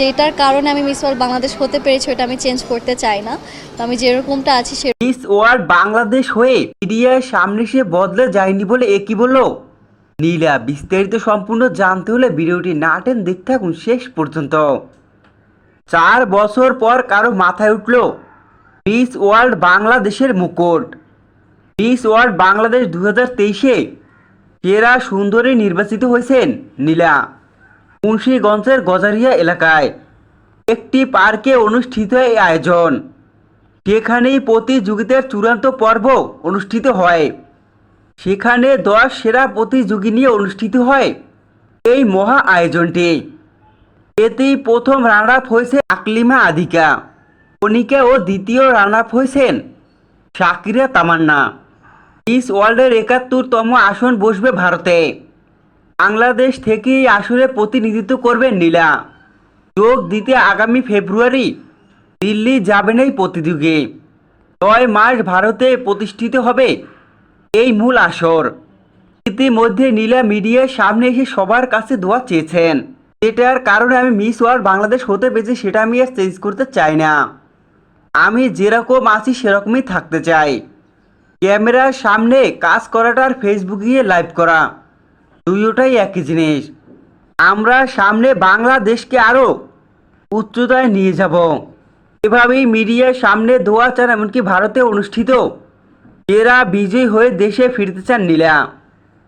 যেটার কারণে আমি মিস ওয়ার্ল্ড বাংলাদেশ হতে পেরেছি, ওটা আমি চেঞ্জ করতে চাই না। তো আমি যেরকমটা আছি সে মিস ওয়ার্ল্ড বাংলাদেশ হয়ে মিডিয়ার সামনে সে বদলে যায়নি বলে এ কি বলল? নীলা, বিস্তারিত সম্পূর্ণ জানতে হলে ভিডিওটি না টেন দেখতে থাকুন শেষ পর্যন্ত। চার বছর পর কারও মাথায় উঠল মিস ওয়ার্ল্ড বাংলাদেশের মুকুট। মিস ওয়ার্ল্ড বাংলাদেশ দু হাজার তেইশে সেরা সুন্দরী নির্বাচিত হয়েছেন নীলা। মুন্সীগঞ্জের গজারিয়া এলাকায় একটি পার্কে অনুষ্ঠিত এই আয়োজন। সেখানেই প্রতিযোগিতার চূড়ান্ত পর্ব অনুষ্ঠিত হয়, সেখানে দশ সেরা প্রতিযোগী নিয়ে অনুষ্ঠিত হয় এই মহা আয়োজনটি। এতেই প্রথম রানার আপ হয়েছে আকলিমা আদিকা, কণিকা ও দ্বিতীয় রানার আপ হয়েছেন শাকিরা তামান্না। মিস ওয়ার্ল্ডের একাত্তরতম আসন বসবে ভারতে। বাংলাদেশ থেকে এই আসরে প্রতিনিধিত্ব করবেন নীলা। যোগ দিতে আগামী ফেব্রুয়ারি দিল্লি যাবেন এই প্রতিযোগী। ছয় মাস ভারতে প্রতিষ্ঠিত হবে এই মূল আসর। ইতিমধ্যে নীলা মিডিয়ার সামনে এসে সবার কাছে দোয়া চেয়েছেন। যেটার কারণে আমি মিস ওয়ার্ল্ড বাংলাদেশ হতে পেরেছি সেটা আমি আর চেঞ্জ করতে চাই না। আমি যেরকম আছি সেরকমই থাকতে চাই। ক্যামেরার সামনে কাজ করাটা আর ফেসবুকে গিয়ে লাইভ করা। দুইটাই একই জিনিস। আমরা সামনে বাংলাদেশকে আরও উচ্চতায় নিয়ে যাব। এভাবেই মিডিয়ার সামনে দোয়া চান এমনকি ভারতে অনুষ্ঠিত। এরা বিজয়ী হয়ে দেশে ফিরতে চান নীলা।